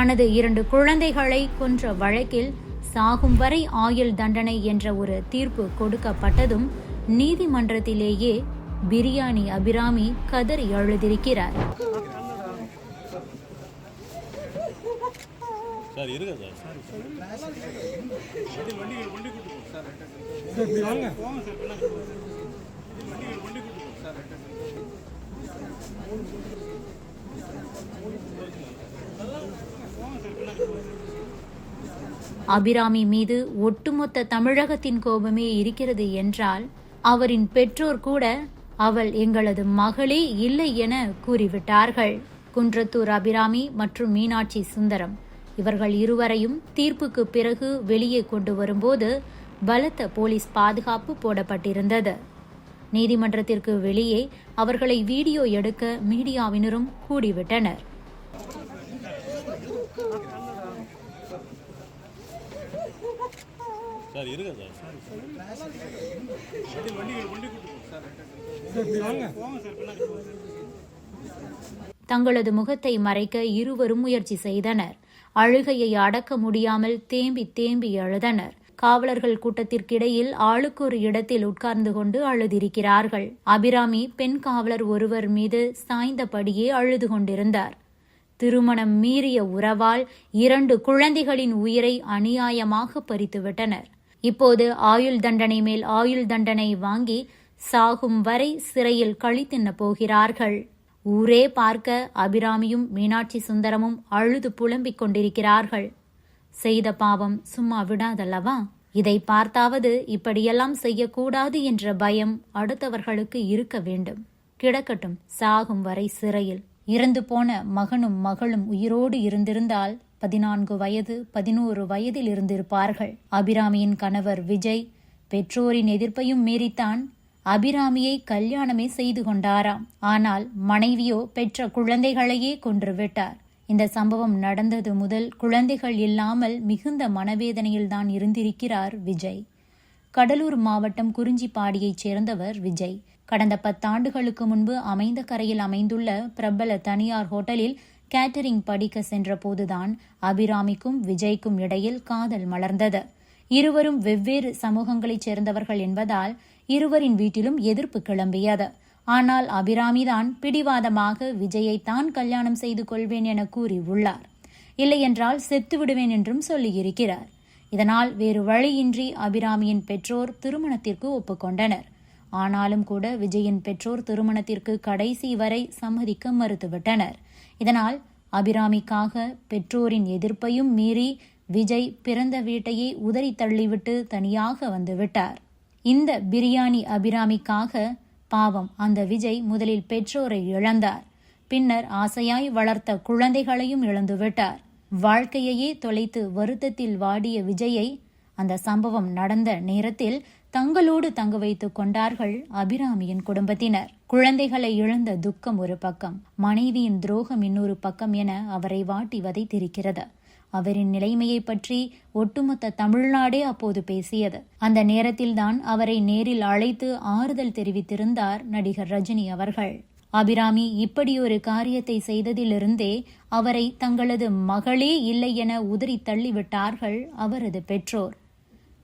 தனது இரண்டு குழந்தைகளை கொன்ற வழக்கில் சாகும் வரை ஆயுள் தண்டனை என்ற ஒரு தீர்ப்பு கொடுக்கப்பட்டதும் நீதிமன்றத்திலேயே பிரியாணி அபிராமி கதறி எழுதியிருக்கிறார் சார் இருங்க சார். அபிராமி மீது ஒட்டுமொத்த தமிழகத்தின் கோபமே இருக்கிறது என்றால் அவரின் பெற்றோர் கூட அவள் எங்களது மகளே இல்லை என கூறிவிட்டார்கள். குன்றத்தூர் அபிராமி மற்றும் மீனாட்சி சுந்தரம். இவர்கள் இருவரையும் தீர்ப்புக்கு பிறகு வெளியே கொண்டு வரும்போது பலத்த போலீஸ் பாதுகாப்பு போடப்பட்டிருந்தது. நீதிமன்றத்திற்கு வெளியே அவர்களை வீடியோ எடுக்க மீடியாவினரும் கூடிவிட்டனர். சார் இருங்க சார். தங்களது முகத்தை மறைக்க இருவரும் முயற்சி செய்தனர். அழுகையை அடக்க முடியாமல் தேம்பி தேம்பி அழுதனர் காவலர்கள் கூட்டத்திற்கிடையில் ஆளுக்கு ஒரு இடத்தில் உட்கார்ந்து கொண்டு அழுதிருக்கிறார்கள். அபிராமி பெண் காவலர் ஒருவர் மீது சாய்ந்தபடியே அழுது கொண்டிருந்தார். திருமணம் மீறிய உறவால் இரண்டு குழந்தைகளின் உயிரை அநியாயமாக பறித்துவிட்டனர். இப்போது ஆயுள் தண்டனை மேல் ஆயுள் தண்டனை வாங்கி சாகும் வரை சிறையில் கழித்தின்ன போகிறார்கள். ஊரே பார்க்க அபிராமியும் மீனாட்சி சுந்தரமும் அழுது புலம்பிக் கொண்டிருக்கிறார்கள். செய்த பாவம் சும்மா விடாதல்லவா? இதை பார்த்தாவது இப்படியெல்லாம் செய்யக்கூடாது என்ற பயம் அடுத்தவர்களுக்கு இருக்க வேண்டும். கிடக்கட்டும் சாகும் வரை சிறையில். இறந்து போன மகனும் மகளும் உயிரோடு இருந்திருந்தால் பதினான்கு வயது பதினோரு வயதில் இருந்திருப்பார்கள். அபிராமியின் கணவர் விஜய் பெற்றோரின் எதிர்ப்பையும் மீறித்தான் அபிராமியை கல்யாணமே செய்து கொண்டாராம். ஆனால் மனைவியோ பெற்ற குழந்தைகளையே கொன்றுவிட்டார் இந்த சம்பவம் நடந்தது முதல் குழந்தைகள் இல்லாமல் மிகுந்த மனவேதனையில்தான் இருந்திருக்கிறார் விஜய். கடலூர் மாவட்டம் குறிஞ்சிப்பாடியைச் சேர்ந்தவர் விஜய். கடந்த பத்தாண்டுகளுக்கு முன்பு அமைந்த கரையில் அமைந்துள்ள பிரபல தனியார் ஹோட்டலில் கேட்டரிங் படிக்க சென்றபோதுதான் அபிராமிக்கும் விஜய்க்கும் இடையில் காதல் மலர்ந்தது. இருவரும் வெவ்வேறு சமூகங்களைச் சேர்ந்தவர்கள் என்பதால் இருவரின் வீட்டிலும் எதிர்ப்பு கிளம்பியது. ஆனால் அபிராமிதான் பிடிவாதமாக விஜயை தான் கல்யாணம் செய்து கொள்வேன் என கூறி உள்ளார். இல்லையென்றால் செத்து விடுவேன் என்றும் சொல்லியிருக்கிறார். இதனால் வேறு வழியின்றி அபிராமியின் பெற்றோர் திருமணத்திற்கு ஒப்புக்கொண்டனர். ஆனாலும் கூட விஜயின் பெற்றோர் திருமணத்திற்கு கடைசி வரை சம்மதிக்க மறுத்துவிட்டனர். இதனால் அபிராமிக்காக பெற்றோரின் எதிர்ப்பையும் மீறி விஜய் பிறந்த வீட்டையே உதறி தள்ளிவிட்டு தனியாக வந்துவிட்டார். இந்த பிரியாணி அபிராமிக்காக பாவம் அந்த விஜய் முதலில் பெற்றோரை இழந்தார். பின்னர் ஆசையாய் வளர்த்த குழந்தைகளையும் இழந்துவிட்டார். வாழ்க்கையையே தொலைத்து வருத்தத்தில் வாடிய விஜயை அந்த சம்பவம் நடந்த நேரத்தில் தங்களோடு தங்க வைத்துக் கொண்டார்கள் அபிராமியின் குடும்பத்தினர். குழந்தைகளை இழந்த துக்கம் ஒரு பக்கம் மனைவியின் துரோகம் இன்னொரு பக்கம் என அவரை வாட்டி வதைத்திருக்கிறது. அவரின் நிலைமையை பற்றி ஒட்டுமொத்த தமிழ்நாடே அப்போது பேசியது. அந்த நேரத்தில்தான் அவரை நேரில் அழைத்து ஆறுதல் தெரிவித்திருந்தார் நடிகர் ரஜினி அவர்கள். அபிராமி இப்படியொரு காரியத்தை செய்ததிலிருந்தே அவரை தங்களது மகளே இல்லை என உதறி தள்ளிவிட்டார்கள் அவரது பெற்றோர்.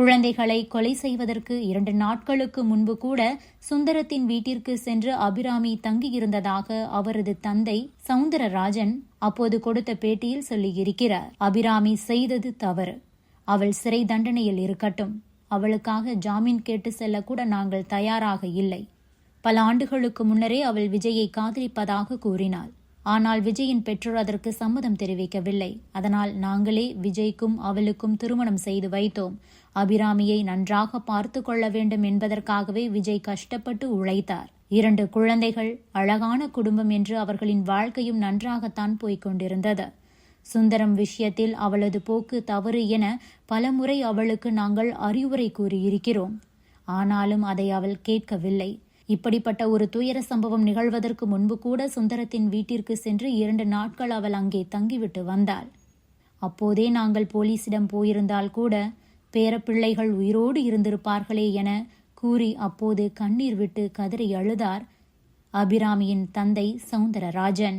குழந்தைகளை கொலை செய்வதற்கு இரண்டு நாட்களுக்கு முன்பு கூட சுந்தரத்தின் வீட்டிற்கு சென்று அபிராமி தங்கியிருந்ததாக அவரது தந்தை சவுந்தரராஜன் அப்போது கொடுத்த பேட்டியில் சொல்லியிருக்கிறார். அபிராமி செய்தது தவறு. அவள் சிறை தண்டனையில் இருக்கட்டும். அவளுக்காக ஜாமீன் கேட்டு செல்ல கூட நாங்கள் தயாராக இல்லை. பல ஆண்டுகளுக்கு முன்னரே அவள் விஜயை காதலிப்பதாக கூறினாள். ஆனால் விஜயின் பெற்றோர் அதற்கு சம்மதம் தெரிவிக்கவில்லை. அதனால் நாங்களே விஜய்க்கும் அவளுக்கும் திருமணம் செய்து வைத்தோம். அபிராமியை நன்றாக பார்த்து கொள்ள வேண்டும் என்பதற்காகவே விஜய் கஷ்டப்பட்டு உழைத்தார். இரண்டு குழந்தைகள் அழகான குடும்பம் என்று அவர்களின் வாழ்க்கையும் நன்றாகத்தான் போய்க் கொண்டிருந்தது. சுந்தரம் விஷயத்தில் அவளது போக்கு தவறு என பலமுறை அவளுக்கு நாங்கள் அறிவுரை கூறியிருக்கிறோம். ஆனாலும் அதை அவள் கேட்கவில்லை. இப்படிப்பட்ட ஒரு துயர சம்பவம் நிகழ்வதற்கு முன்பு கூட சுந்தரத்தின் வீட்டிற்கு சென்று இரண்டு நாட்கள் அவள் அங்கே தங்கிவிட்டு வந்தாள். அப்போதே நாங்கள் போலீசிடம் போயிருந்தால் கூட பேரப்பிள்ளைகள் உயிரோடு இருந்திருப்பார்களே என கூறி அப்போது கண்ணீர் விட்டு கதறி அழுதார் அபிராமியின் தந்தை சவுந்தரராஜன்.